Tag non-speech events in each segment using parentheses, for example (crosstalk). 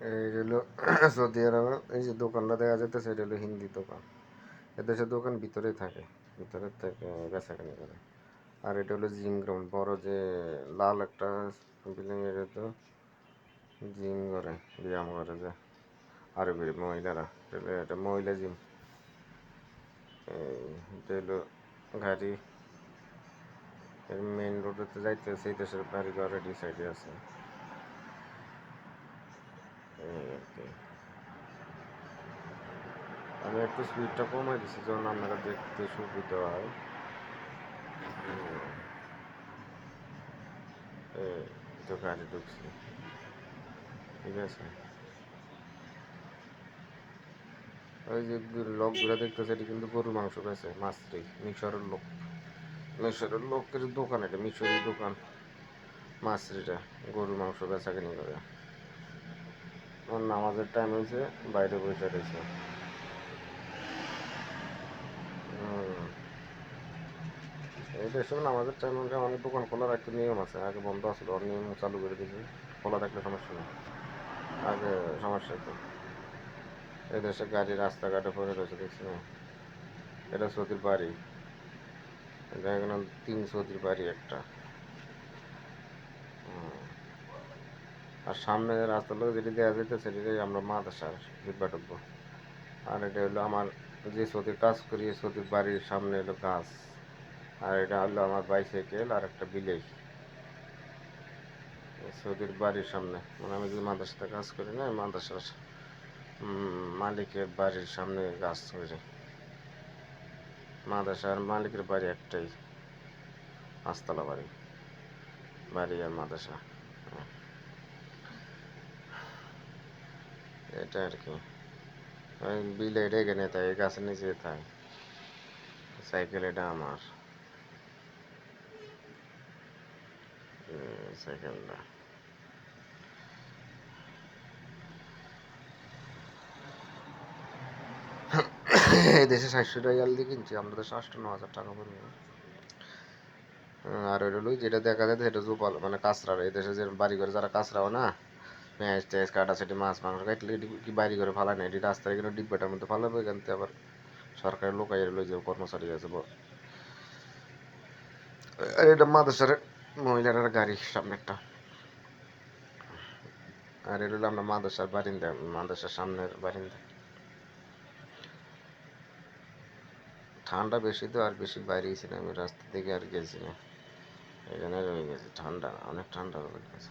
এই হলো, (clears throat) সৌদি আরবে, এই যে দোকানটা দেখা যাইতেছে, এটা হলো হিন্দি দোকান। এদেশের দোকান ভিতরে থাকে ভিতরে থেকে বেচাকেনি করে। আর এটা হলো জিম গ্রাউন্ড বড় যে লাল একটা বিল্ডিং এটা তো জিম করে ব্যায়াম করে যে আরবি মহিলারা, এটা হলো- এটা মহিলা জিম। এটা হলো গাড়ি মেইন রোডেতে যাইতেছে, এই দেশের বাড়ি ঘর রেডি সাইডে আছে। আমি একটু স্পিডটা কমাই দিচ্ছি যেন আপনারা দেখতে সুবিধা হয়। তো গাড়ি ঢুকছি। ঠিক আছে? ওই যে লোকগুলো দেখতেছে, এটা কিন্তু গরুর মাংস পেয়েছে মাছরি মিশরের লোক। মিশরের লোকের দোকান, এটা মিশরি দোকান। মাছরিটা গরুর মাংস বেচা কিনি করে। ওর নামাজের টাইম হয়েছে, বাইরে বসে রয়েছে। এই দেশে নামাজের টাইম হলে অনেক দোকান খোলা রাখতে নিয়ম আছে, আগে বন্ধ আসলো ওর নিয়ম চালু করে দিয়েছে, খোলা থাকলে সমস্যা নেই। আগে সমস্যা হতো এই দেশে গাড়ি রাস্তাঘাটে পড়ে রয়েছে, দেখছি না। এটা সৌদির বাড়ি। এটা এখানে তিন সৌদির বাড়ি একটা। আর সামনে রাস্তার লোক যেটি দেওয়া যেতে সেটাই আমরা মাদ্রাসার ডিব্বা ঢুকবো আর এটা হলো আমার যে সৌদির কাজ করি সৌদির বাড়ির সামনে হলো গাছ। আর এটা হলো আমার বাইসাইকেল আর একটা বিলেই। সৌদির বাড়ির সামনে। মানে আমি যে মাদ্রাসাতে কাজ করি না মাদ্রাসার মালিকের বাড়ির সামনে গাছ তৈরি মাদ্রাসার মালিকের বাড়ি একটাই, পাঁচতলা বাড়ি। বাড়ি আর মাদ্রাসা। এটা আর কি বিলে নেই তাই এই গাছের নিচে তাই। সাইকেল এটা আমার সাইকেলটা দেশে সাতশো টাকা দিয়ে কিনছি, আমরা দেশে আষ্ট ন হাজার টাকা পড়বে আর ওই হলো যেটা দেখা যায় সেটা জোপাল মানে কাঁচরা এই দেশে যে বাড়ি করে যারা কাঁচরাও না পেঁয়াজ কাটা সেটি মাছ মাংস কাটলে কি বাড়ি করে ফালা না? এটি রাস্তায় এখানে ডিব্বাটার মধ্যে ফালাবে এখান থেকে আবার সরকারের লোক আইয়ে লই যে কর্মচারী আছে আর এটা মাদ্রাসার মহিলার গাড়ি সামনে একটা। আর এটা হলো আমরা মাদ্রাসার বারিন্দা, মাদ্রাসার সামনের বারিন্দা। ঠান্ডা বেশি তো, আর বেশি বাইরে গেছি না, আমি রাস্তা থেকে আর গেছি না। এখানে রয়ে গেছে ঠান্ডা, অনেক ঠান্ডা হয়ে গেছে।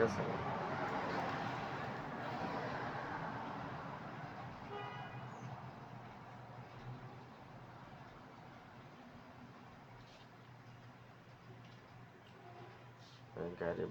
ঠিক আছে এই গাড়ি